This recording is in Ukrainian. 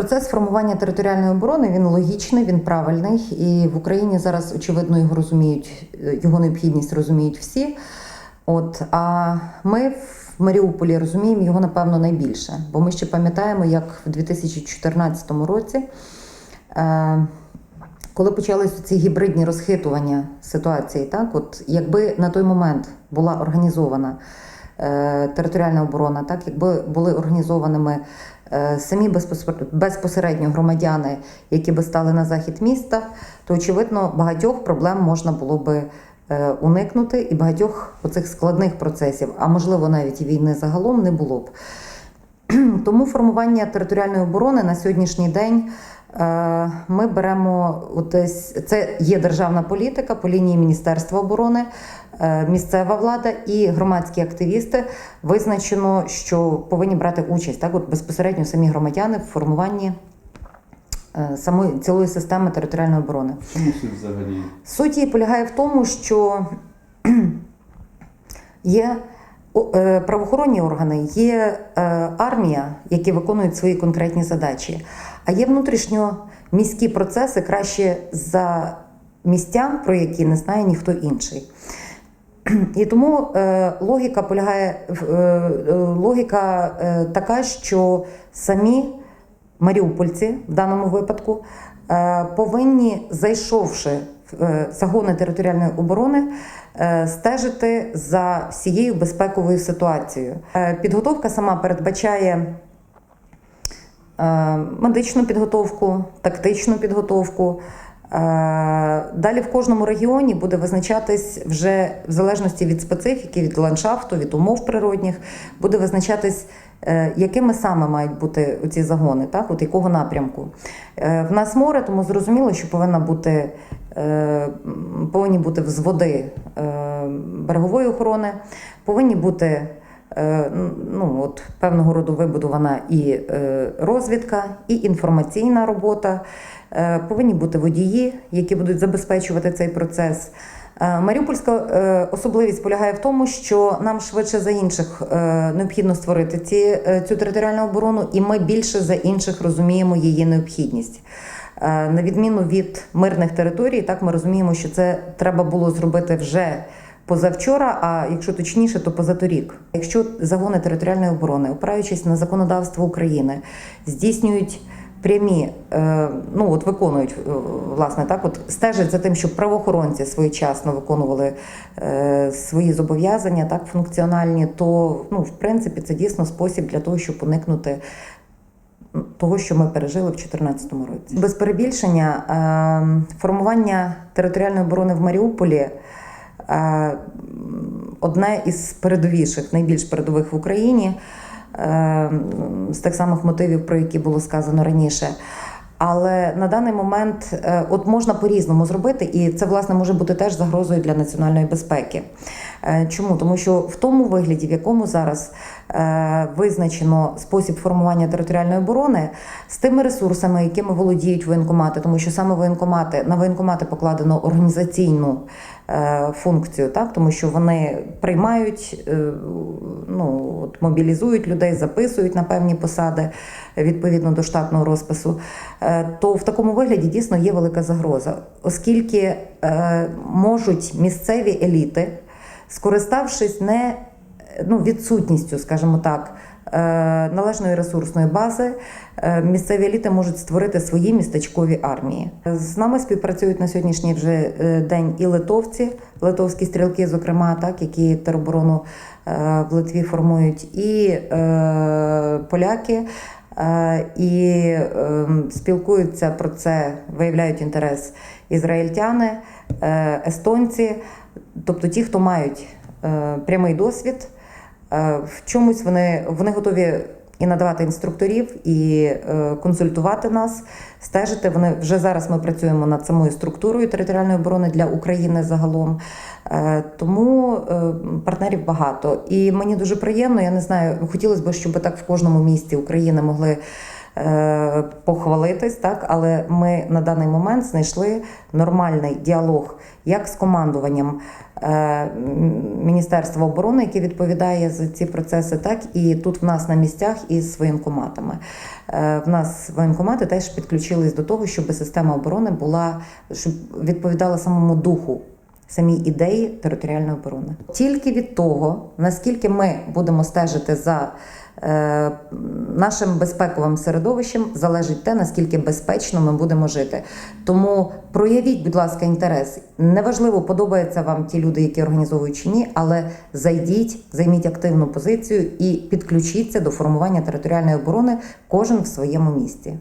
Процес формування територіальної оборони він логічний, він правильний, і в Україні зараз очевидно його розуміють, його необхідність розуміють всі. От а ми в Маріуполі розуміємо його напевно найбільше, бо ми ще пам'ятаємо, як в 2014 році. Е, коли почалися ці гібридні розхитування ситуації, так от якби на той момент була організована е, територіальна оборона, так якби були організованими е, самі безпосередньо, громадяни, які би стали на захід міста, то очевидно багатьох проблем можна було би е, уникнути, і багатьох оцих складних процесів, а можливо навіть і війни загалом не було б. Тому формування територіальної оборони на сьогоднішній день е, ми беремо це є державна політика по лінії Міністерства оборони, е, місцева влада і громадські активісти. Визначено, що повинні брати участь так, от безпосередньо самі громадяни в формуванні е, самої цілої системи територіальної оборони. Суть взагалі? Суть її полягає в тому, що є е, правоохоронні органи, є е, армія, які виконують свої конкретні задачі, а є внутрішньо міські процеси краще за містян, про які не знає ніхто інший. І тому е, логіка полягає е, е, логіка е, така, що самі маріупольці в даному випадку е, повинні, зайшовши е, загони територіальної оборони, е, стежити за всією безпековою ситуацією. Е, Підготовка сама передбачає е, медичну підготовку, тактичну підготовку. Е, Далі в кожному регіоні буде визначатись вже в залежності від специфіки, від ландшафту, від умов природних, буде визначатись, е, якими саме мають бути ці загони, так? От якого напрямку. Е, В нас море, тому зрозуміло, що повинна бути, повинні бути взводи берегової охорони, повинні бути ну, от, певного роду вибудована і е, розвідка, і інформаційна робота. Е, Повинні бути водії, які будуть забезпечувати цей процес. Е, Маріупольська е, особливість полягає в тому, що нам швидше за інших е, необхідно створити ці, е, цю територіальну оборону, і ми більше за інших розуміємо її необхідність. Е, На відміну від мирних територій, так ми розуміємо, що це треба було зробити вже позавчора, а якщо точніше, то позаторік. Якщо загони територіальної оборони, опираючись на законодавство України, здійснюють прямі, е, ну от виконують е, власне так, от стежать за тим, щоб правоохоронці своєчасно виконували е, свої зобов'язання, так функціональні, то ну в принципі це дійсно спосіб для того, щоб уникнути того, що ми пережили в 2014 році. Без перебільшення формування територіальної оборони в Маріуполі одне із передовіших, найбільш передових в Україні, е, з тих самих мотивів, про які було сказано раніше. Але на даний момент е, от можна по-різному зробити, і це власне може бути теж загрозою для національної безпеки. Е, Чому? Тому що в тому вигляді, в якому зараз е, визначено спосіб формування територіальної оборони, з тими ресурсами, якими володіють воєнкомати, тому що саме воєнкомати на воєнкомати покладено організаційну е, функцію, так тому що вони приймають, ну от мобілізують людей, записують на певні посади відповідно до штатного розпису. То в такому вигляді дійсно є велика загроза, оскільки можуть місцеві еліти, скориставшись не ну, відсутністю, скажімо так, е, належної ресурсної бази, е, місцеві еліти можуть створити свої містечкові армії. З нами співпрацюють на сьогоднішній вже е, день і литовці, литовські стрілки, зокрема, так, які тероборону в Литві формують, і поляки. І е, спілкуються про це, виявляють інтерес ізраїльтяни, естонці, тобто ті, хто мають е, прямий досвід, е, в чомусь вони, вони готові і надавати інструкторів, і е, консультувати нас, стежити. Вони вже зараз ми працюємо над самою структурою територіальної оборони для України загалом. Тому партнерів багато. І мені дуже приємно, я не знаю, хотілося б, щоб так в кожному місті України могли похвалитись, так, але ми на даний момент знайшли нормальний діалог як з командуванням е, Міністерства оборони, яке відповідає за ці процеси, так і тут в нас на місцях із воєнкоматами. Е, В нас воєнкомати теж підключились до того, щоб система оборони була, щоб відповідала самому духу самій ідеї територіальної оборони. Тільки від того, наскільки ми будемо стежити за е, нашим безпековим середовищем, залежить те, наскільки безпечно ми будемо жити. Тому проявіть, будь ласка, інтерес. Неважливо, подобаються вам ті люди, які організовують чи ні, але зайдіть, займіть активну позицію і підключіться до формування територіальної оборони кожен в своєму місці.